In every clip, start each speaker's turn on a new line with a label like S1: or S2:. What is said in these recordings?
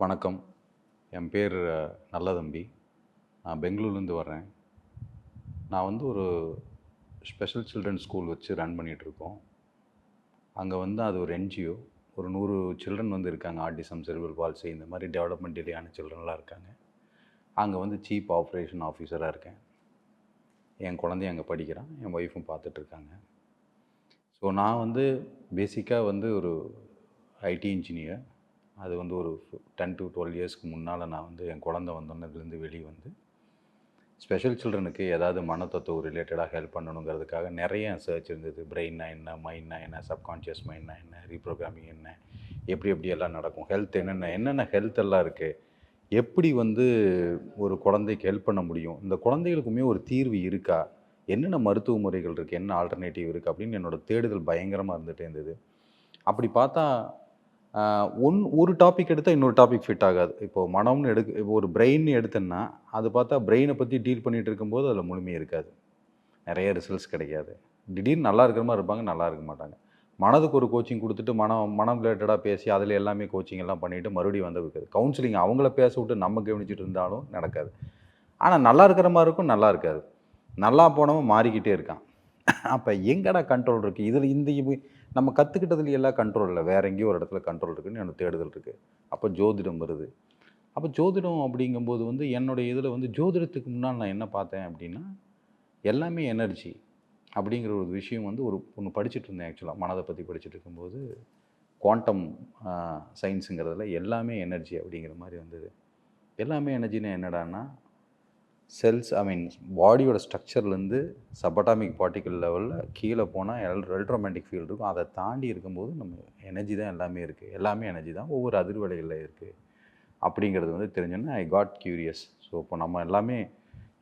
S1: வணக்கம். என் பேர் நல்லதம்பி. நான் பெங்களூர்லேருந்து வர்றேன். நான் வந்து ஒரு ஸ்பெஷல் சில்ட்ரன் ஸ்கூல் வச்சு ரன் பண்ணிகிட்ருக்கோம் அங்கே வந்து அது ஒரு என்ஜிஓ ஒரு நூறு சில்ட்ரன் வந்து இருக்காங்க. ஆர்டிசம் செல்வல் பால்சி இந்த மாதிரி டெவலப்மெண்ட் டிலேயான சில்ட்ரன்லாம் இருக்காங்க. அங்கே வந்து சீப் ஆப்ரேஷன் ஆஃபீஸராக இருக்கேன். என் குழந்தைய அங்கே படிக்கிறான். என் ஒய்ஃபும் பார்த்துட்ருக்காங்க ஸோ நான் வந்து பேசிக்காக வந்து ஒரு ஐடி இன்ஜினியர் அது வந்து ஒரு டென் டு டுவெல் இயர்ஸ்க்கு முன்னால் நான் வந்து என் குழந்தை வந்தோன்னதுலேருந்து வெளியே வந்து ஸ்பெஷல் சில்ட்ரனுக்கு ஏதாவது மனத்தத்துவம் ரிலேட்டடாக ஹெல்ப் பண்ணணுங்கிறதுக்காக நிறைய சர்ச் இருந்தது. பிரெயின்னா என்ன மைண்ட்னா என்ன சப்கான்ஷியஸ் மைண்ட்னா என்ன ரீப்ரோக்ராமிங் என்ன எப்படி எப்படி எல்லாம் நடக்கும் ஹெல்த் என்னென்ன என்னென்ன ஹெல்த் எல்லாம் இருக்குது எப்படி வந்து ஒரு குழந்தைக்கு ஹெல்ப் பண்ண முடியும் இந்த குழந்தைகளுக்குமே ஒரு தீர்வு இருக்கா என்னென்ன மருத்துவ முறைகள் இருக்குது என்ன ஆல்டர்னேட்டிவ் இருக்குது அப்படின்னு என்னோட தேடுதல் பயங்கரமாக இருந்துகிட்டே இருந்தது. அப்படி பார்த்தா ஒன் ஒரு டாபிக் எடுத்தால் இன்னொரு டாபிக் ஃபிட் ஆகாது. இப்போது மனம்னு எடுக்க இப்போ ஒரு பிரெயின் எடுத்தேன்னா அது பார்த்தா பிரெயினை பற்றி டீல் பண்ணிகிட்டு இருக்கும்போது அதில் முழுமை இருக்காது. நிறைய ரிசல்ட்ஸ் கிடைக்காது. திடீர்னு நல்லா இருக்கிற மாதிரி இருப்பாங்க நல்லா இருக்க மாட்டாங்க. மனதுக்கு ஒரு கோச்சிங் கொடுத்துட்டு மனம் மனம் ரிலேட்டடாக பேசி அதில் எல்லாமே கோச்சிங் எல்லாம் பண்ணிவிட்டு மறுபடியும் வந்து இருக்காது கவுன்சிலிங் அவங்கள பேச விட்டு நம்ம கவனிச்சிட்டு இருந்தாலும் நடக்காது. ஆனால் நல்லா இருக்கிற மாதிரி இருக்கும் நல்லா இருக்காது. நல்லா போனவன் மாறிக்கிட்டே இருக்கான். அப்போ எங்கடா கண்ட்ரோல் இருக்குது இதில் இந்த நம்ம கற்றுக்கிட்டதுல எல்லாம் கண்ட்ரோல் இல்லை. வேற எங்கேயோ ஒரு இடத்துல கண்ட்ரோல் இருக்குன்னு எனக்கு தேடுதல் இருக்குது அப்போ ஜோதிடம் வருது. அப்போ ஜோதிடம் அப்படிங்கும்போது வந்து என்னுடைய இதில் வந்து ஜோதிடத்துக்கு முன்னால் நான் என்ன பார்த்தேன் அப்படின்னா எல்லாமே எனர்ஜி அப்படிங்கிற ஒரு விஷயம் வந்து ஒரு ஒன்று படிச்சுட்டு இருந்தேன் ஆக்சுவலாக மனதை பற்றி படிச்சுட்டு இருக்கும்போது குவாண்டம் சயின்ஸுங்கிறதுல எல்லாமே எனர்ஜி அப்படிங்கிற மாதிரி வந்தது. எல்லாமே எனர்ஜினா என்னடான்னா செல்ஸ் ஐ மீன் பாடியோட ஸ்ட்ரக்சர்லேருந்து சபட்டாமிக் பார்ட்டிக்கல் லெவலில் கீழே போனால் எல் எலக்ட்ரோமேட்டிக் ஃபீல்டு இருக்கும். அதை தாண்டி இருக்கும்போது நம்ம எனர்ஜி தான் எல்லாமே இருக்குது எல்லாமே எனர்ஜி தான். ஒவ்வொரு அதிர்வலைகளில் இருக்குது அப்படிங்கிறது வந்து தெரிஞ்சோன்னா ஐ காட் கியூரியஸ் ஸோ இப்போ நம்ம எல்லாமே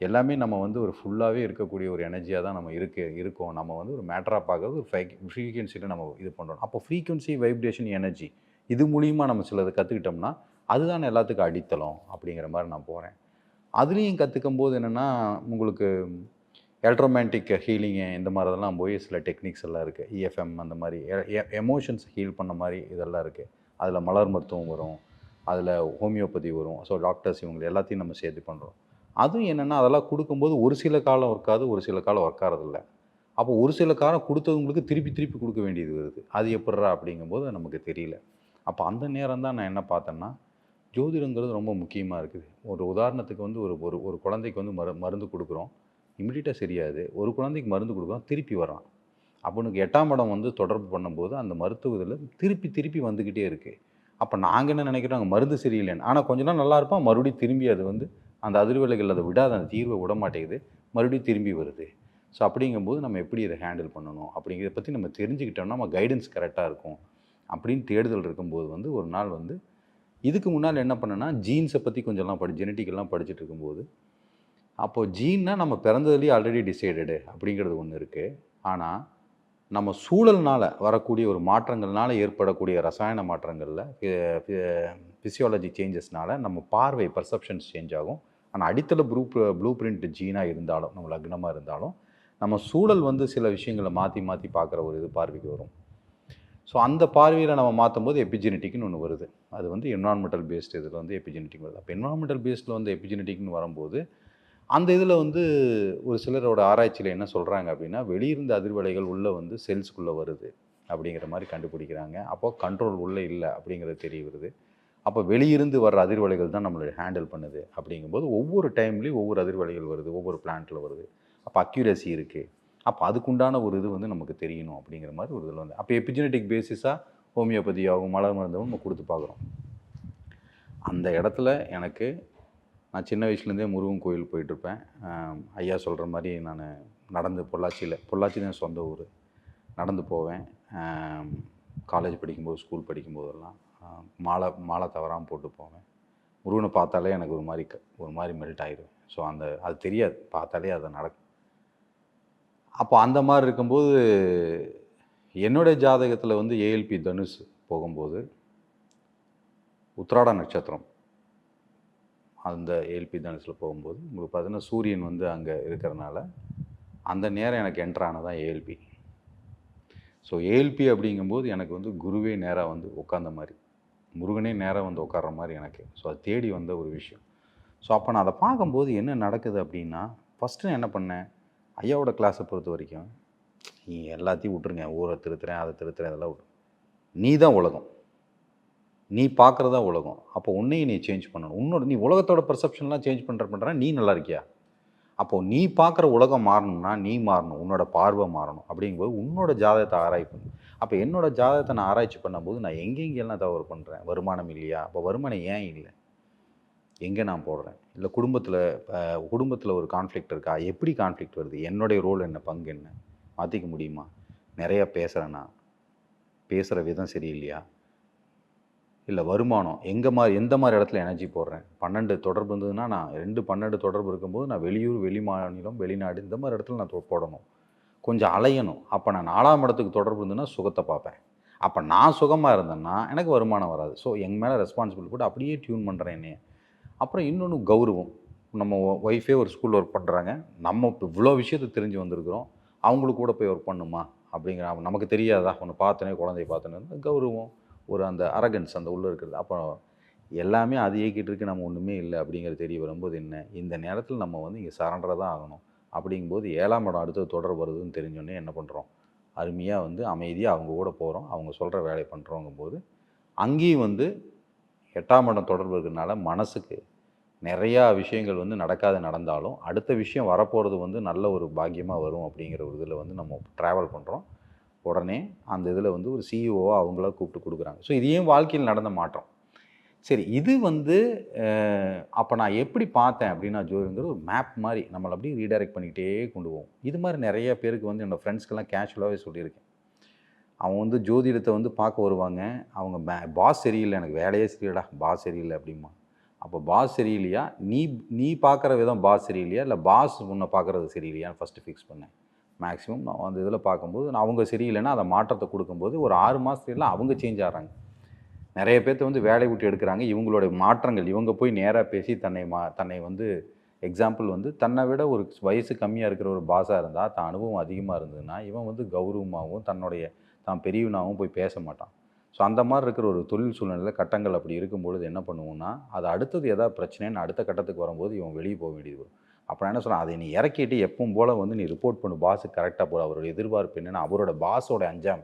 S1: எல்லாமே நம்ம வந்து ஒரு ஃபுல்லாகவே இருக்கக்கூடிய ஒரு எனர்ஜியாக தான் நம்ம இருக்கு இருக்கோம். நம்ம வந்து ஒரு மேட்டராக பார்க்கறது ஒரு ஃபை ஃப்ரீக்வன்சியில் நம்ம இது பண்ணுறோம் அப்போ ஃப்ரீக்வன்சி வைப்ரேஷன் எனர்ஜி இது மூலியமா நம்ம சிலது கற்றுக்கிட்டோம்னா அதுதான் எல்லாத்துக்கும் அடித்தளம் அப்படிங்கிற மாதிரி நான் போகிறேன் அதுலேயும் கற்றுக்கும் போது என்னென்னா உங்களுக்கு எலக்ட்ரோமேட்டிக் ஹீலிங்கு இந்த மாதிரி இதெல்லாம் போய் சில டெக்னிக்ஸ் எல்லாம் இருக்குது இஎஃப்எம் அந்த மாதிரி எமோஷன்ஸ் ஹீல் பண்ண மாதிரி இதெல்லாம் இருக்குது அதில் மலர் மருத்துவம் வரும். அதில் ஹோமியோபதி வரும். ஸோ டாக்டர்ஸ் இவங்க எல்லாத்தையும் நம்ம சேர்த்து பண்ணுறோம் அதுவும் என்னென்னா அதெல்லாம் கொடுக்கும்போது ஒரு சில காலம் ஒர்க்காது ஒரு சில காலம் ஒர்க் ஆகிறதில்ல அப்போ ஒரு சில காலம் கொடுத்தவங்களுக்கு திருப்பி திருப்பி கொடுக்க வேண்டியது வருது. அது எப்பட்றா அப்படிங்கும்போது நமக்கு தெரியல. அப்போ அந்த நேரம் தான் நான் என்ன பார்த்தேன்னா ஜோதிடங்கிறது ரொம்ப முக்கியமாக இருக்குது. ஒரு உதாரணத்துக்கு வந்து ஒரு ஒரு ஒரு குழந்தைக்கு வந்து மரு மருந்து கொடுக்குறோம். இமிடியட்டாக சரியாது. ஒரு குழந்தைக்கு மருந்து கொடுக்குறோம் திருப்பி வரான் அப்போனுக்கு எட்டாம் இடம் வந்து தொடர்பு பண்ணும்போது அந்த மருத்துவ இதில் திருப்பி திருப்பி வந்துக்கிட்டே இருக்குது அப்போ நாங்கள் என்ன நினைக்கிறோம்? அங்கே மருந்து சரியில்லைன்னு. ஆனால் கொஞ்ச நாள் நல்லா இருப்பான். மறுபடியும் திரும்பி அது வந்து அந்த அதிர்வலைகள் அதை விடாத. அந்த தீர்வை விட மாட்டேங்குது. மறுபடியும் திரும்பி வருது. ஸோ அப்படிங்கும்போது நம்ம எப்படி இதை ஹேண்டில் பண்ணணும்? அப்படிங்கிறத பற்றி நம்ம தெரிஞ்சுக்கிட்டோம்னா நம்ம கைடன்ஸ் கரெக்டாக இருக்கும். அப்படின்னு தேடுதல் இருக்கும்போது வந்து ஒரு நாள் வந்து இதுக்கு முன்னால் என்ன பண்ணேன்னா ஜீன்ஸை பற்றி கொஞ்சம்லாம் படி ஜெனட்டிக்கெல்லாம் படிச்சுட்டு இருக்கும்போது அப்போது ஜீன்னா நம்ம பிறந்ததுலேயே ஆல்ரெடி டிசைடடு அப்படிங்கிறது ஒன்று இருக்குது ஆனால் நம்ம சூழல்னால் வரக்கூடிய ஒரு மாற்றங்கள்னால் ஏற்படக்கூடிய ரசாயன மாற்றங்களில் ஃபிசியாலஜி சேஞ்சஸ்னால் நம்ம பார்வை பர்செப்ஷன்ஸ் சேஞ்ச் ஆகும். ஆனால் அடித்தள ப்ளூ ப்ளூ பிரிண்ட் ஜீனாக இருந்தாலும் நம்ம லக்னமாக இருந்தாலும் நம்ம சூழல் வந்து சில விஷயங்களை மாற்றி மாற்றி பார்க்குற ஒரு இது பார்வைக்கு வரும். ஸோ அந்த பார்வையில் நம்ம மாற்றும் போது எபிஜெனட்டிக்னு ஒன்று வருது. அது வந்து என்வான்மெண்டல் பேஸ்டு இதில் வந்து எபிஜெனட்டிக் வருது. அப்போ என்வான்மெண்டல் பேஸ்டில் வந்து எபிஜெனட்டிக்னு வரும்போது அந்த இதில் வந்து ஒரு சிலரோட ஆராய்ச்சியில் என்ன சொல்கிறாங்க அப்படின்னா வெளியிருந்த அதிர்வலைகள் உள்ளே வந்து செல்ஸ்க்குள்ளே வருது அப்படிங்கிற மாதிரி கண்டுபிடிக்கிறாங்க. அப்போ கண்ட்ரோல் உள்ளே இல்லை அப்படிங்கிறது தெரிய வருது. அப்போ வெளியிருந்து வர்ற அதிர்வலைகள் தான் நம்மளை ஹேண்டில் பண்ணுது அப்படிங்கும்போது ஒவ்வொரு டைம்லேயும் ஒவ்வொரு அதிர்வலைகள் வருது ஒவ்வொரு பிளான்ட்டில் வருது. அப்போ அக்யூரசி இருக்குது அப்போ அதுக்குண்டான ஒரு இது வந்து நமக்கு தெரியணும் அப்படிங்கிற மாதிரி ஒரு இதில் வந்து அப்போ எபிஜெனட்டிக் பேசிஸாக ஹோமியோபதியாகவும் மலர் மருந்தாகவும் நம்ம கொடுத்து பார்க்குறோம். அந்த இடத்துல எனக்கு நான் சின்ன வயசுலேருந்தே முருகன் கோயில் போயிட்டுருப்பேன். ஐயா சொல்கிற மாதிரி நான் நடந்து பொள்ளாச்சியில் பொள்ளாச்சி தான் சொந்த ஊர். நடந்து போவேன். காலேஜ் படிக்கும்போது ஸ்கூல் படிக்கும்போதெல்லாம் மாலை மாலை தவறாமல் போட்டு போவேன். முருகனை பார்த்தாலே எனக்கு ஒரு மாதிரி க- ஒரு மாதிரி மெல்ட் ஆயிடுவேன் ஸோ அந்த அது தெரியாது. பார்த்தாலே அதை நடக்கும் அப்போ அந்த மாதிரி இருக்கும்போது என்னுடைய ஜாதகத்தில் வந்து ஏஎல்பி தனுஷ் போகும்போது உத்ராட நட்சத்திரம் அந்த ஏஎல்பி தனுஷில் போகும்போது உங்களுக்கு பார்த்தீங்கன்னா சூரியன் வந்து அங்கே இருக்கிறனால அந்த நேரம் எனக்கு என்ட்ரு ஆனதான் ஏஎல்பி ஸோ ஏஎல்பி அப்படிங்கும்போது எனக்கு வந்து குருவே நேராக வந்து உட்காந்த மாதிரி முருகனே நேராக வந்து உட்கார்ற மாதிரி எனக்கு. ஸோ அது தேடி வந்த ஒரு விஷயம். ஸோ அப்போ நான் அதை பார்க்கும்போது என்ன நடக்குது அப்படின்னா ஃபஸ்ட்டு நான் என்ன பண்ணேன்? ஐயாவோட கிளாஸை பொறுத்த வரைக்கும் நீ எல்லாத்தையும் விட்டுருங்க. ஊரை திருத்துறேன் அதை திருத்துறேன் அதெல்லாம் விட்டு நீ தான் உலகம். நீ பார்க்குறதா உலகம். அப்போ உன்னையும் நீ சேஞ்ச் பண்ணணும். உன்னோட நீ உலகத்தோட பர்செப்ஷன்லாம் சேஞ்ச் பண்ணுற பண்ணுற நீ நல்லா இருக்கியா? அப்போது நீ பார்க்குற உலகம் மாறணும்னா நீ மாறணும். உன்னோட பார்வை மாறணும். அப்படிங்கும்போது உன்னோட ஜாதகத்தை ஆராய்ச்சி பண்ணு. அப்போ என்னோட ஜாதகத்தை நான் ஆராய்ச்சி பண்ணும்போது நான் எங்கெங்கெல்லாம் தவறு பண்ணுறேன் வருமானம் இல்லையா? அப்போ வருமானம் ஏன் இல்லை? எங்கே நான் போடுறேன்? இல்லை குடும்பத்தில் குடும்பத்தில் ஒரு கான்ஃப்ளிக்ட் இருக்கா? எப்படி கான்ஃப்ளிக்ட் வருது? என்னுடைய ரோல் என்ன? பங்கு என்ன? மாற்றிக்க முடியுமா? நிறையா பேசுகிறேன்னா பேசுகிற விதம் சரியில்லையா? இல்லை வருமானம்? எங்கே மாதிரி எந்த மாதிரி இடத்துல எனர்ஜி போடுறேன்? பன்னெண்டு தொடர்பு இருந்ததுன்னா நான் ரெண்டு பன்னெண்டு தொடர்பு இருக்கும்போது நான் வெளியூர் வெளி மாநிலம் வெளிநாடு இந்த மாதிரி இடத்துல நான் போடணும். கொஞ்சம் அலையணும். அப்போ நான் நாலாம் இடத்துக்கு தொடர்பு இருந்ததுன்னா சுகத்தை பார்ப்பேன். அப்போ நான் சுகமாக இருந்தேன்னா எனக்கு வருமானம் வராது. ஸோ எங்கள் மேலே ரெஸ்பான்சிபிலிட்டி கூட அப்படியே டியூன் பண்ணுறேன் என்னைய. அப்புறம் இன்னொன்று கௌரவம். நம்ம ஒய்ஃபே ஒரு ஸ்கூலில் ஒர்க் பண்ணுறாங்க நம்ம இப்போ இவ்வளோ விஷயத்தை தெரிஞ்சு வந்திருக்கிறோம். அவங்களுக்கு கூட போய் ஒர்க் பண்ணுமா? அப்படிங்கிற நமக்கு தெரியாதா? ஒன்று பார்த்தனே குழந்தைய பார்த்தனே. கௌரவம். ஒரு அந்த அரகன்ஸ் அந்த உள்ளே இருக்கிறது. அப்போ எல்லாமே அது இயக்கிட்டு இருக்கு. நம்ம ஒன்றுமே இல்லை அப்படிங்கிறது தெரிய வரும்போது என்ன? இந்த நேரத்தில் நம்ம வந்து இங்கே சரண்டராக தான் ஆகணும். அப்படிங்கும்போது ஏழாம் இடம் அடுத்தது தொடர் வருதுன்னு தெரிஞ்சோடனே என்ன பண்ணுறோம் அருமையாக வந்து அமைதியாக அவங்க கூட போகிறோம் அவங்க சொல்கிற வேலையை பண்ணுறோங்கும் போது அங்கேயும் வந்து எட்டாம் இடம் தொடர்பு இருக்கிறதுனால மனசுக்கு நிறையா விஷயங்கள் வந்து நடக்காது நடந்தாலும் அடுத்த விஷயம் வரப்போகிறது வந்து நல்ல ஒரு பாக்கியமாக வரும் அப்படிங்கிற ஒரு இதில் வந்து நம்ம ட்ராவல் பண்ணுறோம் உடனே அந்த இதில் வந்து ஒரு சிஇஓவாக அவங்கள கூப்பிட்டு கொடுக்குறாங்க. ஸோ இதையும் வாழ்க்கையில் நடந்த மாற்றம். சரி இது வந்து அப்போ நான் எப்படி பார்த்தேன் அப்படின்னா ஜோதிங்கிற ஒரு மேப் மாதிரி நம்மளை அப்படியே ரீடைரக்ட் பண்ணிக்கிட்டே கொண்டு போவோம் இது மாதிரி நிறைய பேருக்கு வந்து என்னோடய ஃப்ரெண்ட்ஸ்க்கெல்லாம் கேஷுவலாகவே சொல்லியிருக்கேன். அவங்க வந்து ஜோதிடத்தை வந்து பார்க்க வருவாங்க. அவங்க பாஸ் சரியில்லை எனக்கு வேலையே சரியில்லடா பாஸ் சரியில்லை அப்படிமா அப்போ பாஸ் சரியில்லையா? நீ நீ பார்க்குற விதம் பாஸ் சரியில்லையா? இல்லை பாஸ் உன்னை பார்க்குறது சரியில்லையான்னு ஃபஸ்ட்டு ஃபிக்ஸ் பண்ணேன் மேக்ஸிமம் நான் அந்த இதில் பார்க்கும்போது நான் அவங்க சரியில்லைன்னா அதை மாற்றத்தை கொடுக்கும்போது ஒரு ஆறு மாதத்துலாம் அவங்க சேஞ்ச் ஆகிறாங்க. நிறைய பேர்த்த வந்து வேலை விட்டு எடுக்கிறாங்க. இவங்களுடைய மாற்றங்கள் இவங்க போய் நேராக பேசி தன்னை மா தன்னை வந்து எக்ஸாம்பிள் வந்து தன்னை விட ஒரு வயசு கம்மியாக இருக்கிற ஒரு பாஸாக இருந்தால் தான் அனுபவம் அதிகமாக இருந்ததுன்னா இவன் வந்து கௌரவமாகவும் தன்னுடைய தான் பெரியவனாகவும் போய் பேச மாட்டான் ஸோ அந்த மாதிரி இருக்கிற ஒரு தொழில் சூழ்நிலையில் கட்டங்கள் அப்படி இருக்கும்பொழுது என்ன பண்ணுவோம்னா அது அடுத்தது எதாவது பிரச்சனைன்னு அடுத்த கட்டத்துக்கு வரும்போது இவன் வெளியே போக வேண்டியது வரும். அப்போ என்ன சொல்கிறேன் அதை நீ இறக்கிட்டு எப்பவும் போல் வந்து நீ ரிப்போர்ட் பண்ணு பாஸுக்கு கரெக்டாக போகிற அவரோட எதிர்பார்ப்பு என்னென்னா அவரோட பாஸோட அஞ்சாம்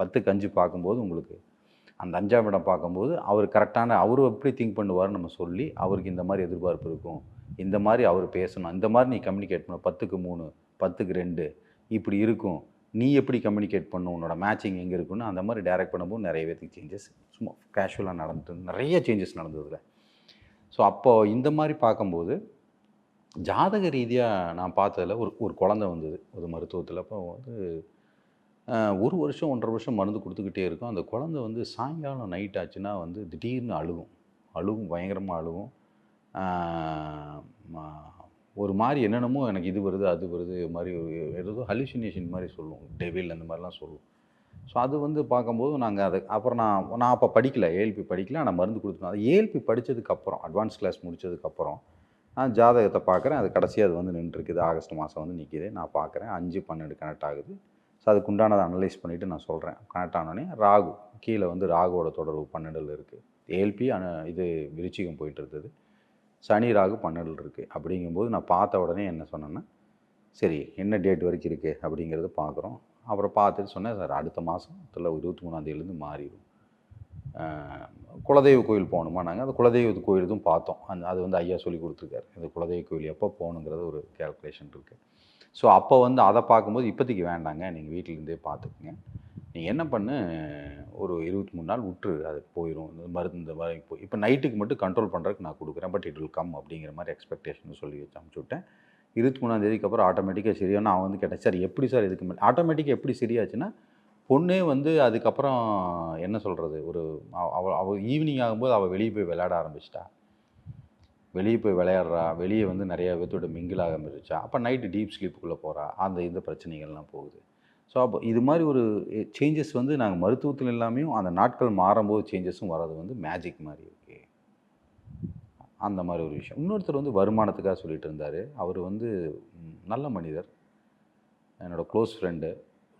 S1: பத்துக்கு அஞ்சு பார்க்கும்போது உங்களுக்கு அந்த அஞ்சாம் இடம் பார்க்கும்போது அவர் கரெக்டான அவர் எப்படி திங்க் பண்ணுவார்னு நம்ம சொல்லி அவருக்கு இந்த மாதிரி எதிர்பார்ப்பு இருக்கும். இந்த மாதிரி அவர் பேசணும். இந்த மாதிரி நீ கம்யூனிகேட் பண்ண. பத்துக்கு மூணு பத்துக்கு ரெண்டு இப்படி இருக்கும். நீ எப்படி கம்யூனிகேட் பண்ணும் உன்னோட மேட்சிங் எங்கே இருக்குன்னு அந்த மாதிரி டைரக்ட் பண்ணும்போது நிறைய பேத்துக்கு சேஞ்சஸ் சும்மா கேஷுவலாக நடந்துட்டு நிறைய சேஞ்சஸ் நடந்ததில் ஸோ அப்போது இந்த மாதிரி பார்க்கும்போது ஜாதக ரீதியாக நான் பார்த்ததில் ஒரு ஒரு குழந்தை வந்தது. ஒரு மருத்துவத்தில் அப்போ வந்து ஒரு வருஷம் ஒன்றரை வருஷம் மருந்து கொடுத்துக்கிட்டே இருக்கும். அந்த குழந்தை வந்து சாயங்காலம் நைட் ஆச்சுன்னா வந்து திடீர்னு அழுகும். அழுகும் பயங்கரமாக அழுகும். ஒரு மாதிரி என்னென்னமோ எனக்கு இது வருது அது வருது இது மாதிரி ஒரு ஏதோ ஹலுசினேஷன் மாதிரி சொல்லுவோம் டெவில் அந்த மாதிரிலாம் சொல்லுவோம் ஸோ அது வந்து பார்க்கும்போது நாங்கள் அதை அப்புறம் நான் நான் அப்போ படிக்கல ஏஎல்பி படிக்கல ஆனால் மருந்து கொடுத்துருந்தோம் அது ஏஎல்பி படித்ததுக்கப்புறம் அட்வான்ஸ் கிளாஸ் முடித்ததுக்கப்புறம் நான் ஜாதகத்தை பார்க்குறேன். அது கடைசியாக அது வந்து நின்றுருக்குது. ஆகஸ்ட் மாதம் வந்து நிற்கிது நான் பார்க்குறேன். அஞ்சு பன்னெண்டு கனெக்ட் ஆகுது. ஸோ அதுக்கு உண்டானதை அனலைஸ் பண்ணிவிட்டு நான் சொல்கிறேன் கனெக்ட் ஆனோடனே ராகு கீழே வந்து ராகுவோட தொடர்பு பன்னெண்டில் இருக்குது ஏஎல்பி இது விருச்சிகம் போயிட்டு இருந்தது. சனி ராகு பன்னெண்டில் இருக்குது அப்படிங்கும்போது நான் பார்த்த உடனே என்ன சொன்னேன்னா சரி என்ன டேட் வரைக்கும் இருக்குது அப்படிங்கிறத பார்க்குறோம். அப்புறம் பார்த்துட்டு சொன்னேன் சார் அடுத்த மாதத்தில் இருபத்தி மூணாந்தேதியிலேருந்து மாறிடும். குலதெய்வ கோயில் போகணுமா? நாங்கள் அந்த குலதெய்வ கோயில் இதுவும் பார்த்தோம். அந்த அது வந்து ஐயா சொல்லி கொடுத்துருக்காரு. இந்த குலதெய்வ கோயில் எப்போ போகணுங்கிறது ஒரு கேல்குலேஷன் இருக்குது ஸோ அப்போ வந்து அதை பார்க்கும்போது இப்போதைக்கு வேண்டாங்க. நீங்கள் வீட்டிலேருந்தே பார்த்துக்குங்க. நீங்கள் என்ன பண்ணு ஒரு இருபத்தி மூணு நாள் விட்டுரு அது போயிடும் இந்த மருந்து இந்த மாதிரி போய் இப்போ நைட்டுக்கு மட்டும் கண்ட்ரோல் பண்ணுறதுக்கு நான் கொடுக்குறேன் பட் இட் வில் கம் அப்படிங்கிற மாதிரி எக்ஸ்பெக்டேஷன் சொல்லி வச்சு அமுச்சு விட்டேன். இருபத்தி மூணாம் தேதிக்கு அப்புறம் ஆட்டோமேட்டிக்காக சரியான அவன் வந்து கேட்டேன் சார் எப்படி சார் இதுக்கு மேலே? ஆட்டோமேட்டிக்காக எப்படி சரியாச்சுன்னா பொண்ணே வந்து அதுக்கப்புறம் என்ன சொல்கிறது ஒரு அவள் அவள் ஈவினிங் ஆகும்போது அவள் வெளியே போய் விளையாட ஆரம்பிச்சிட்டா. வெளியே போய் விளையாடுறா வெளியே வந்து நிறையா பேர்த்தோட மிங்கிள் ஆக ஆரம்பிச்சிச்சா அப்போ நைட்டு டீப் ஸ்லீப்புக்குள்ளே போகிறா அந்த இந்த பிரச்சனைகள்லாம் போகுது. ஸோ அப்போ இது மாதிரி ஒரு சேஞ்சஸ் வந்து நாங்கள் மருத்துவத்தில் எல்லாமே அந்த நாட்கள் மாறும்போது சேஞ்சஸும் வர்றது வந்து மேஜிக் மாதிரி இருக்கு. அந்த மாதிரி ஒரு விஷயம். இன்னொருத்தர் வந்து வருமானத்துக்காக சொல்லிட்டு இருந்தார். அவர் வந்து நல்ல மனிதர். என்னோடய க்ளோஸ் ஃப்ரெண்டு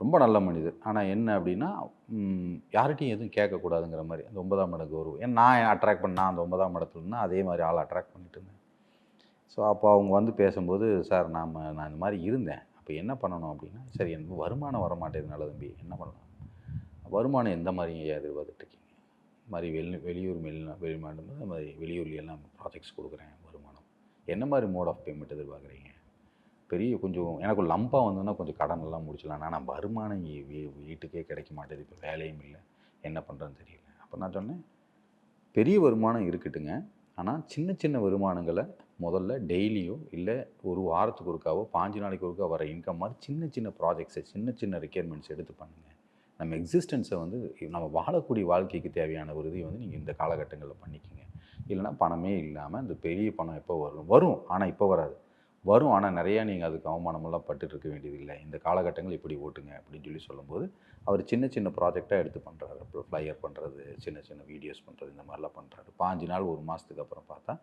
S1: ரொம்ப நல்ல மனிதர். ஆனால் என்ன அப்படின்னா யார்கிட்டையும் எதுவும் கேட்கக்கூடாதுங்கிற மாதிரி. அந்த ஒன்பதாம் இடம் கௌரவம். ஏன்னா நான் அட்ராக்ட் பண்ண நான் அந்த ஒன்பதாம் இடத்துலன்னா அதே மாதிரி ஆள் அட்ராக்ட் பண்ணிட்டு இருந்தேன். ஸோ அப்போ அவங்க வந்து பேசும்போது சார் நாம் நான் இந்த மாதிரி இருந்தேன். இப்போ என்ன பண்ணணும் அப்படின்னா சரி எனக்கு வருமானம் வர மாட்டேங்குதுனால தம்பி என்ன பண்ணலாம்? வருமானம் எந்த மாதிரி ஐயா எதிர்பார்த்துட்ருக்கீங்க? இந்த மாதிரி வெளி வெளியூர் வெளிநா வெளிநாடு இந்த மாதிரி வெளியூர்ல எல்லாம் ப்ராஜெக்ட்ஸ் கொடுக்குறேன் வருமானம். என்ன மாதிரி மோட் ஆஃப் பேமெண்ட் எதிர்பார்க்குறீங்க? பெரிய கொஞ்சம் எனக்கு லம்பாக வந்ததுன்னா கொஞ்சம் கடன் எல்லாம் முடிச்சலாம் ஆனால் வருமானம் வீட்டுக்கே கிடைக்க மாட்டேது இப்போ வேலையும் இல்லை. என்ன பண்ணுறதுன்னு தெரியல. அப்போ நான் சொன்னேன் பெரிய வருமானம் இருக்கட்டுங்க. ஆனால் சின்ன சின்ன வருமானங்களை முதல்ல டெய்லியோ இல்லை ஒரு வாரத்துக்கு ஒருக்காவோ பாஞ்சு நாளைக்கு ஒருக்கா வர இன்கம் மாதிரி சின்ன சின்ன ப்ராஜெக்ட்ஸை சின்ன சின்ன ரெக்யர்மெண்ட்ஸ் எடுத்து பண்ணுங்கள் நம்ம எக்ஸிஸ்டன்ஸை வந்து நம்ம வாழக்கூடிய வாழ்க்கைக்கு தேவையான ஒரு இதை வந்து நீங்கள் இந்த காலகட்டங்களில் பண்ணிக்கோங்க. இல்லைன்னா பணமே இல்லாமல் இந்த பெரிய பணம் எப்போ வரும்? வரும் ஆனால் இப்போ வராது. வரும் ஆனால் நிறையா நீங்கள் அதுக்கு அவமானமெல்லாம் பட்டுட்டு இருக்க வேண்டியதில்லை இந்த காலகட்டங்கள் இப்படி ஓட்டுங்க அப்படின்னு சொல்லி சொல்லும்போது அவர் சின்ன சின்ன ப்ராஜெக்டாக எடுத்து பண்ணுறாரு அப்புறம் ஃப்ளையர் பண்ணுறது சின்ன சின்ன வீடியோஸ் பண்ணுறது இந்த மாதிரிலாம் பண்ணுறாரு பாஞ்சு நாள் ஒரு மாதத்துக்கு அப்புறம் பார்த்தா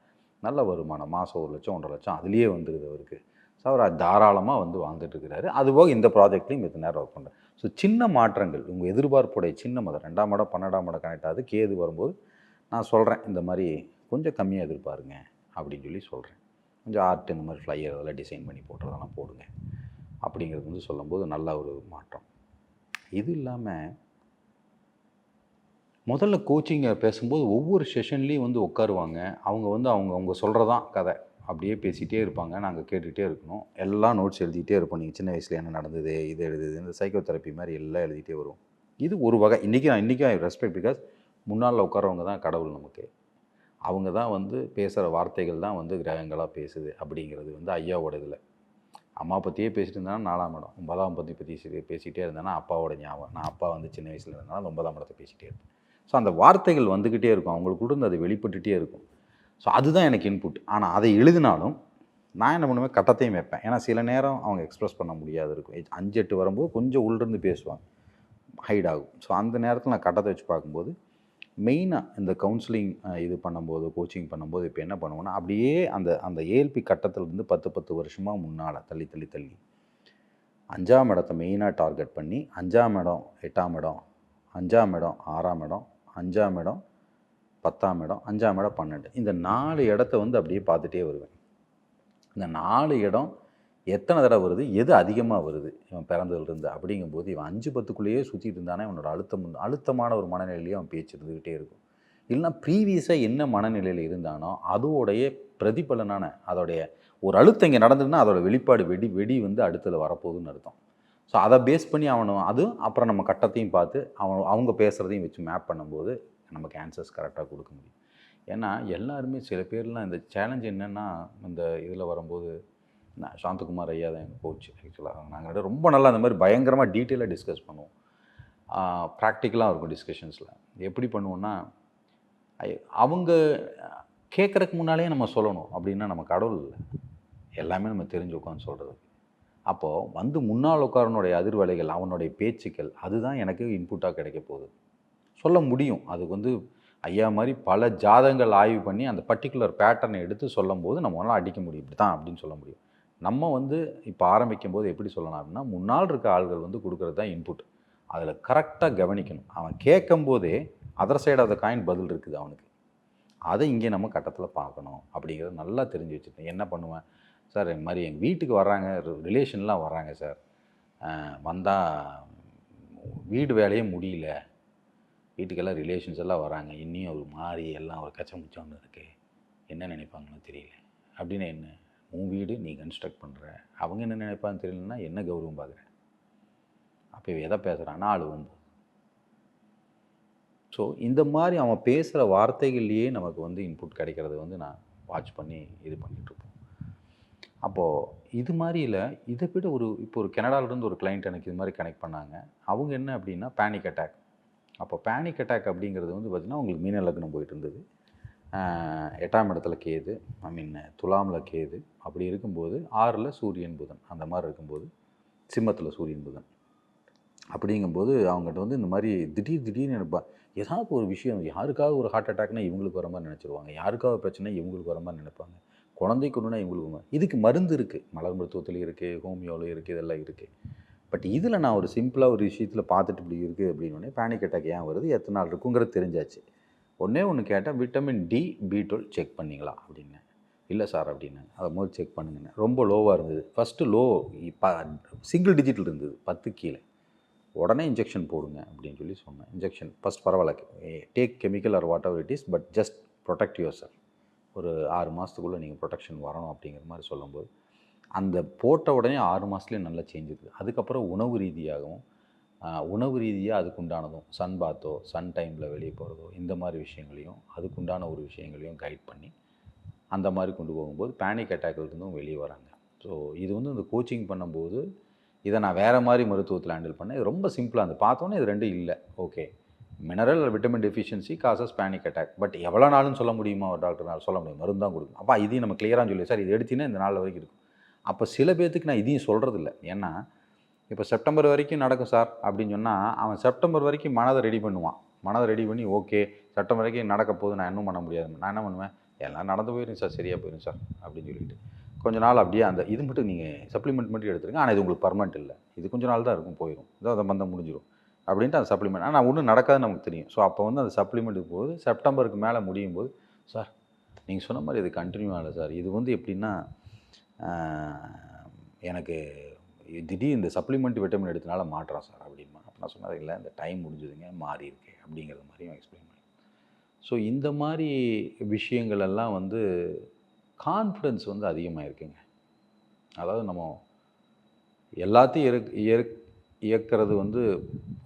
S1: நல்ல வருமானம் மாதம் ஒரு லட்சம் ஒன்றரை லட்சம் அதுலேயே வந்துடுது அவருக்கு. ஸோ அவர் தாராளமாக வந்து வாழ்ந்துட்டுருக்கிறாரு அதுபோக இந்த ப்ராஜெக்ட்லேயும் இத்தனை நேரம் ஒர்க் பண்ணுறேன் ஸோ சின்ன மாற்றங்கள் உங்கள் எதிர்பார்ப்புடைய சின்ன மதம் ரெண்டாம் இடம் பன்னெண்டாம் இடம் கனெக்ட் ஆகுது கேது வரும்போது நான் சொல்கிறேன் இந்த மாதிரி கொஞ்சம் கம்மியாக எதிர்பாருங்க அப்படின்னு சொல்லி சொல்கிறேன் கொஞ்சம் ஆர்ட் இந்த மாதிரி ஃப்ளையர் அதெல்லாம் டிசைன் பண்ணி போட்டுறதெல்லாம் போடுங்க அப்படிங்கிறது வந்து சொல்லும்போது நல்ல ஒரு மாற்றம். இது இல்லாமல் முதல்ல கோச்சிங்கை பேசும்போது ஒவ்வொரு செஷன்லேயும் வந்து உட்காருவாங்க. அவங்க வந்து அவங்க அவங்க சொல்கிறதான் கதை. அப்படியே பேசிகிட்டே இருப்பாங்க. நாங்கள் கேட்டுகிட்டே இருக்கணும். எல்லாம் நோட்ஸ் எழுதிட்டே இருப்போம். நீங்கள் சின்ன வயசில் என்ன நடந்தது இது எழுதுது இந்த சைக்கோ தெரப்பி மாதிரி எல்லாம் எழுதிட்டே வரும் இது ஒரு வகை. இன்றைக்கி நான் இன்றைக்கி ஐ ரெஸ்பெக்ட் பிகாஸ் முன்னால் உட்காரவங்க தான் கடவுள் நமக்கு. அவங்க தான் வந்து பேசுகிற வார்த்தைகள் தான் வந்து கிரகங்களாக பேசுது அப்படிங்கிறது வந்து ஐயாவோட இதில். அம்மா பற்றியே பேசிட்டு இருந்தாலும் நாலாம் இடம். ஒன்பதாம் பற்றி பற்றி பேசிகிட்டே இருந்தேன்னா அப்பாவோட ஞாபகம். நான் அப்பா வந்து சின்ன வயசில் இருந்தனால ஒன்பதாம் இடத்தை பேசிகிட்டே இருப்பேன். ஸோ அந்த வார்த்தைகள் வந்துக்கிட்டே இருக்கும். அவங்களுக்குள்ள இருந்து அது வெளிப்பட்டுகிட்டே இருக்கும். ஸோ அதுதான் எனக்கு இன்புட் ஆனால் அதை எழுதினாலும் நான் என்ன பண்ணுவேன்? கட்டத்தையும் வைப்பேன். ஏன்னா சில நேரம் அவங்க எக்ஸ்ப்ரெஸ் பண்ண முடியாது. இருக்கும். அஞ்சு எட்டு வரும்போது கொஞ்சம் உள்ளிருந்து பேசுவாங்க. ஹைட் ஆகும். ஸோ அந்த நேரத்தில் நான் கட்டத்தை வச்சு பார்க்கும்போது மெயினாக இந்த கவுன்சிலிங் இது பண்ணும்போது கோச்சிங் பண்ணும்போது இப்போ என்ன பண்ணுவோன்னா அப்படியே அந்த அந்த ஏஎல்பி கட்டத்திலிருந்து பத்து பத்து வருஷமாக முன்னால் தள்ளி தள்ளி தள்ளி அஞ்சாம் இடத்தை மெயினாக டார்கெட் பண்ணி அஞ்சாம் இடம் எட்டாம் இடம் அஞ்சாம் இடம் ஆறாம் இடம் அஞ்சாம் இடம் பத்தாம் இடம் அஞ்சாம் இடம் பன்னெண்டு. இந்த நாலு இடத்த வந்து அப்படியே பார்த்துட்டே வருவேன். இந்த நாலு இடம் எத்தனை தடவை வருது? எது அதிகமாக வருது? இவன் பிறந்ததுலேருந்து அப்படிங்கும்போது இவன் அஞ்சு பத்துக்குள்ளேயே சுற்றிட்டு இருந்தானே? இவனோட அழுத்தம் அழுத்தமான ஒரு மனநிலையிலேயே அவன் பேச்சு இருந்துக்கிட்டே இருக்கும். இல்லைன்னா ப்ரீவியஸாக என்ன மனநிலையில் இருந்தானோ அதோடைய பிரதிபலனான அதோடைய ஒரு அழுத்தம் இங்கே நடந்ததுன்னா அதோட வெளிப்பாடு வெடி வெடி வந்து அடுத்தது வரப்போகுதுன்னு அர்த்தம். ஸோ அதை பேஸ் பண்ணி அவனும் அது அப்புறம் நம்ம கட்டத்தையும் பார்த்து அவன் அவங்க பேசுகிறதையும் வச்சு மேப் பண்ணும்போது நமக்கு ஆன்சர்ஸ் கரெக்டாக கொடுக்க முடியும். ஏன்னா எல்லாருமே சில பேர்லாம் இந்த சேலஞ்ச் என்னென்னா இந்த இதில் வரும்போது நான் சாந்தகுமார் ஐயா தான் எங்கள் கோச் ஆக்சுவலாக நாங்கள் ரொம்ப நல்லா அந்த மாதிரி பயங்கரமாக டீட்டெயிலாக டிஸ்கஸ் பண்ணுவோம். ப்ராக்டிக்கலாக இருக்கும் டிஸ்கஷன்ஸில் எப்படி பண்ணுவோன்னா ஐ- அவங்க கேட்குறக்கு முன்னாலே நம்ம சொல்லணும் அப்படின்னா நம்ம கடவுள் இல்லை. எல்லாமே நம்ம தெரிஞ்சு உட்காந்து சொல்கிறது அப்போது வந்து முன்னால் உட்காரனுடைய அதிர்வலைகள் அவனுடைய பேச்சுக்கள் அதுதான் எனக்கு இன்புட்டாக கிடைக்க போகுது. சொல்ல முடியும். அதுக்கு வந்து ஐயா மாதிரி பல ஜாதங்கள் ஆய்வு பண்ணி அந்த பர்டிகுலர் பேட்டர்னை எடுத்து சொல்லும்போது நம்மளால் அடிக்க முடியும். இப்படி தான் அப்படின்னு சொல்ல முடியும். நம்ம வந்து இப்போ ஆரம்பிக்கும் போது எப்படி சொல்லலாம் அப்படின்னா முன்னால் இருக்க ஆள்கள் வந்து கொடுக்குறது தான் இன்புட் அதில் கரெக்டாக கவனிக்கணும். அவன் கேட்கும் போதே அதர் சைடு ஆஃப் காயின் பதில் இருக்குது அவனுக்கு. அதை இங்கே நம்ம கட்டத்தில் பார்க்கணும் அப்படிங்கிறத நல்லா தெரிஞ்சு வச்சுருக்கேன் என்ன பண்ணுவேன்? சார் இந்த மாதிரி எங்கள் வீட்டுக்கு வர்றாங்க ரிலேஷன்லாம் வர்றாங்க சார். வந்தால் வீடு வேலையே முடியல. வீட்டுக்கெல்லாம் ரிலேஷன்ஸ் எல்லாம் வராங்க இன்னும் ஒரு மாறி எல்லாம் ஒரு கச்ச முச்சம்னு என்ன நினைப்பாங்கன்னு தெரியல. அப்படின்னு என்ன உன் வீடு நீ கன்ஸ்ட்ரக்ட் பண்ணுற அவங்க என்ன நினைப்பாங்கன்னு தெரியலன்னா என்ன கௌரவம் பார்க்குறேன் அப்போ எதை பேசுகிறான் அழுவும் ஸோ இந்த மாதிரி அவன் பேசுகிற வார்த்தைகள்லேயே நமக்கு வந்து இன்புட் கிடைக்கிறது வந்து நான் வாட்ச் பண்ணி இது பண்ணிகிட்ருப்போம் அப்போது இது மாதிரியில் இதை விட ஒரு இப்போ ஒரு கனடாவிலேருந்து ஒரு கிளைண்ட் எனக்கு இது மாதிரி கனெக்ட் பண்ணாங்க. அவங்க என்ன அப்படின்னா பேனிக் அட்டாக் அப்போ பேனிக் அட்டாக் அப்படிங்கிறது வந்து பார்த்திங்கன்னா உங்களுக்கு மீன லக்னம் போயிட்டு இருந்தது. எட்டாம் இடத்துல கேது ஐ மீன் துலாமில் கேது. அப்படி இருக்கும்போது ஆறில் சூரியன் புதன் அந்த மாதிரி இருக்கும்போது சிம்மத்தில் சூரியன் புதன். அப்படிங்கும்போது அவங்ககிட்ட வந்து இந்த மாதிரி திடீர் திடீர்னு நினைப்பா ஏதாவது ஒரு விஷயம் யாருக்காவது ஒரு ஹார்ட் அட்டாக்னா இவங்களுக்கு வர மாதிரி நினச்சிருவாங்க. யாருக்காவது பிரச்சனை இவங்களுக்கு வர மாதிரி நினைப்பாங்க. குழந்தைக்கு ஒன்றுனா இவங்களுக்கு இதுக்கு மருந்து இருக்குது மலர் மருத்துவத்துலேயும் இருக்குது ஹோமியோலையும் இருக்குது இதெல்லாம் இருக்குது பட் இதில் நான் ஒரு சிம்பிளாக ஒரு விஷயத்தில் பார்த்துட்டு இப்படி இருக்குது அப்படின்னு பேனிக் அட்டாக் ஏன் வருது? எத்தனை நாள் இருக்குங்கிறது தெரிஞ்சாச்சு. ஒன்றே ஒன்று கேட்டால் vitamin D B twelve check பண்ணிங்களா? அப்படின்னு. இல்லை சார் அப்படின்னு அதை முதல் செக் பண்ணுங்கண்ணே ரொம்ப லோவாக இருந்தது. ஃபஸ்ட்டு லோ இப்போ சிங்கிள் டிஜிட்டில் இருந்தது. பத்து கீழே. உடனே இன்ஜெக்ஷன் போடுங்க அப்படின்னு சொல்லி சொன்னேன். இன்ஜெக்ஷன் ஃபஸ்ட் பரவாயில்ல. Take chemical or whatever it is but just protect your sir ஒரு ஆறு மாதத்துக்குள்ளே நீங்கள் ப்ரொடெக்ஷன் வரணும் அப்படிங்கிற மாதிரி சொல்லும்போது அந்த போட்ட உடனே ஆறு மாதத்துலேயும் நல்லா சேஞ்ச் இருக்குது அதுக்கப்புறம் உணவு ரீதியாகவும் உணவு ரீதியாக அதுக்குண்டானதும் சன் பாத்தோ சன் டைமில் வெளியே போகிறதோ இந்த மாதிரி விஷயங்களையும் அதுக்குண்டான ஒரு விஷயங்களையும் கைட் பண்ணி அந்த மாதிரி கொண்டு போகும்போது பேனிக் அட்டாக்லேருந்தும் வெளியே வராங்க. ஸோ இது வந்து இந்த கோச்சிங் பண்ணும்போது இதை நான் வேறு மாதிரி மருத்துவத்தில் ஹேண்டில் பண்ணேன். இது ரொம்ப சிம்பிளாக இருந்து பார்த்தோன்னே இது ரெண்டும் இல்லை. Okay mineral vitamin deficiency causes panic attack but எவ்வளோ நாளும் சொல்ல முடியுமா? ஒரு டாக்டர்னால் சொல்ல முடியும். மருந்து தான் கொடுக்கும் அப்போ இதையும் நம்ம கிளியராக சொல்லி சார் இது எடுத்தீங்கன்னா இந்த நாள் வரைக்கும் இருக்கும். அப்போ சில பேர்த்துக்கு நான் இதையும் சொல்கிறதில்ல ஏன்னா இப்போ செப்டம்பர் வரைக்கும் நடக்கும் சார் அப்படின்னு சொன்னால் அவன் செப்டம்பர் வரைக்கும் மனதை ரெடி பண்ணுவான். மனதை ரெடி பண்ணி ஓகே செப்டம்பர் வரைக்கும் நடக்க போது நான் இன்னும் பண்ண முடியாது. நான் என்ன பண்ணுவேன்? எல்லாம் நடந்து போயிடும் சார். சரியாக போயிடும் சார். அப்படின்னு சொல்லிட்டு. கொஞ்ச நாள் அப்படியே அந்த இது மட்டும் நீங்கள் சப்ளிமெண்ட் மட்டும் எடுத்துருங்க. ஆனால் இது உங்களுக்கு பர்மனெண்ட் இல்லை. இது கொஞ்ச நாள் தான் இருக்கும். போயிடும் இதோ அதை பந்தம் முடிஞ்சிடும் அப்படின்ட்டு அந்த சப்ளிமெண்ட் ஆனால் ஒன்றும் நடக்காதுன்னு நமக்கு தெரியும். ஸோ அப்போ வந்து அந்த சப்ளிமெண்ட்டுக்கு போகுது செப்டம்பருக்கு மேலே முடியும் போது சார் நீங்கள் சொன்ன மாதிரி இது கண்டினியூ ஆகலை சார். இது வந்து எப்படின்னா எனக்கு திடீர் இந்த சப்ளிமெண்ட் விட்டமின் எடுத்தனால மாட்டுறோம் சார் அப்படிமா அப்போ நான் சொன்னது இல்லை இந்த டைம் முடிஞ்சதுங்க மாறி இருக்கு அப்படிங்கிறது மாதிரியும் எக்ஸ்பிளைன் பண்ணி ஸோ இந்த மாதிரி விஷயங்கள் எல்லாம் வந்து கான்ஃபிடென்ஸ் வந்து அதிகமாக இருக்குங்க அதாவது நம்ம எல்லாத்தையும் இயக் இயக்கிறது வந்து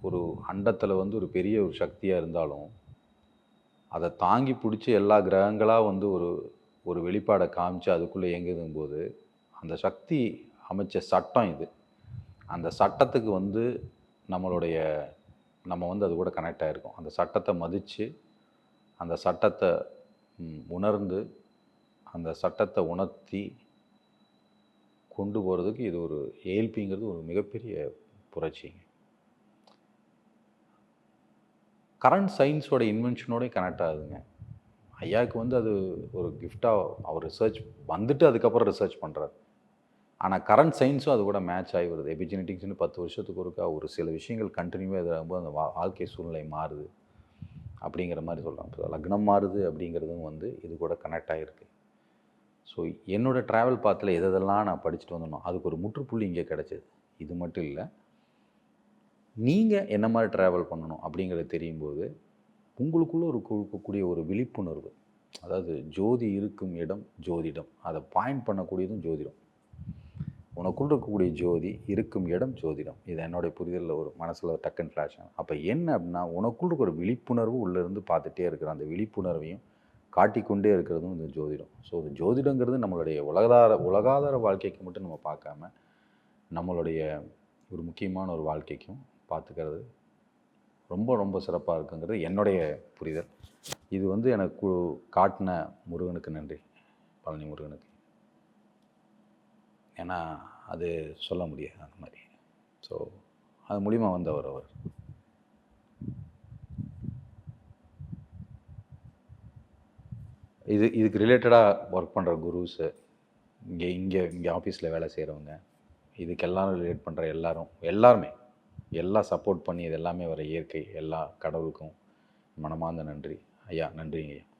S1: ஒரு அண்டத்தில் வந்து ஒரு பெரிய ஒரு சக்தியாக இருந்தாலும் அதை தாங்கி பிடிச்சி எல்லா கிரகங்களாக வந்து ஒரு ஒரு வெளிப்பாடை காமிச்சு அதுக்குள்ளே இயங்குதுங்கும்போது அந்த சக்தி அமைச்ச சட்டம் இது. அந்த சட்டத்துக்கு வந்து நம்மளுடைய நம்ம வந்து அது கூட கனெக்ட் ஆகிருக்கோம் அந்த சட்டத்தை மதித்து அந்த சட்டத்தை உணர்ந்து அந்த சட்டத்தை உணர்த்தி கொண்டு போகிறதுக்கு இது ஒரு ஏல்பிங்கிறது ஒரு மிகப்பெரிய புரட்சிங்க. கரண்ட் சயின்ஸோட இன்வென்ஷனோடய கனெக்ட் ஆகுதுங்க. ஐயாவுக்கு வந்து அது ஒரு கிஃப்டாக அவர் ரிசர்ச் வந்துட்டு அதுக்கப்புறம் ரிசர்ச் பண்ணுறாரு ஆனால் கரண்ட் சயின்ஸும் அது கூட மேட்ச் ஆகி வருது. எபிஜெனட்டிக்ஸ்னு பத்து வருஷத்துக்கு ஒருக்கா ஒரு சில விஷயங்கள் கண்டினியூவாக இதாகும்போது அந்த வா- வாழ்க்கை சூழ்நிலை மாறுது. அப்படிங்கிற மாதிரி சொல்கிறாங்க இப்போ லக்னம் மாறுது அப்படிங்கிறதும் வந்து இது கூட கனெக்ட் ஆகிருக்கு ஸோ என்னோடய ட்ராவல் பாத்தில் எதெல்லாம் நான் படிச்சுட்டு வந்தனோ அதுக்கு ஒரு முற்றுப்புள்ளி இங்கே கிடச்சிது. இது மட்டும் இல்லை நீங்கள் என்ன மாதிரி ட்ராவல் பண்ணணும் அப்படிங்கிறது தெரியும் போது ஒரு கொடுக்கக்கூடிய ஒரு விழிப்புணர்வு. அதாவது ஜோதி இருக்கும் இடம் ஜோதிடம். அதை பாயிண்ட் பண்ணக்கூடியதும் ஜோதிடம். உனக்குள்ள இருக்கக்கூடிய ஜோதி இருக்கும் இடம் ஜோதிடம். இது என்னுடைய புரிதலில் ஒரு மனசில் டக்குன்னு ஃப்ளாஷ் ஆகும் அப்போ என்ன அப்படின்னா உனக்குள்ள இருக்க ஒரு விழிப்புணர்வு உள்ளேருந்து பார்த்துட்டே இருக்கிற அந்த விழிப்புணர்வையும் காட்டிக்கொண்டே இருக்கிறதும் இந்த ஜோதிடம். ஸோ இந்த ஜோதிடங்கிறது நம்மளுடைய உலகாதார உலகாதார வாழ்க்கைக்கு மட்டும் நம்ம பார்க்காம நம்மளுடைய ஒரு முக்கியமான ஒரு வாழ்க்கைக்கும் பார்த்துக்கிறது. ரொம்ப ரொம்ப சிறப்பாக இருக்குங்கிறது என்னுடைய புரிதல். இது வந்து எனக்கு கு- காட்டின முருகனுக்கு நன்றி. பழனி முருகனுக்கு. ஏன்னா அது சொல்ல முடியாது அந்த மாதிரி. ஸோ அது மூலிமா வந்தவர் அவர். இது இதுக்கு ரிலேட்டடாக ஒர்க் பண்ணுற குருஸு இங்கே இங்கே இங்கே ஆஃபீஸில் வேலை செய்கிறவங்க இதுக்கு ரிலேட் பண்ணுற எல்லாரும் எல்லாருமே. எல்லாம் சப்போர்ட் பண்ணி இது எல்லாமே வர இயற்கை எல்லா கடவுளுக்கும் மனமார்ந்த நன்றி. ஐயா நன்றிங்க ஐயா.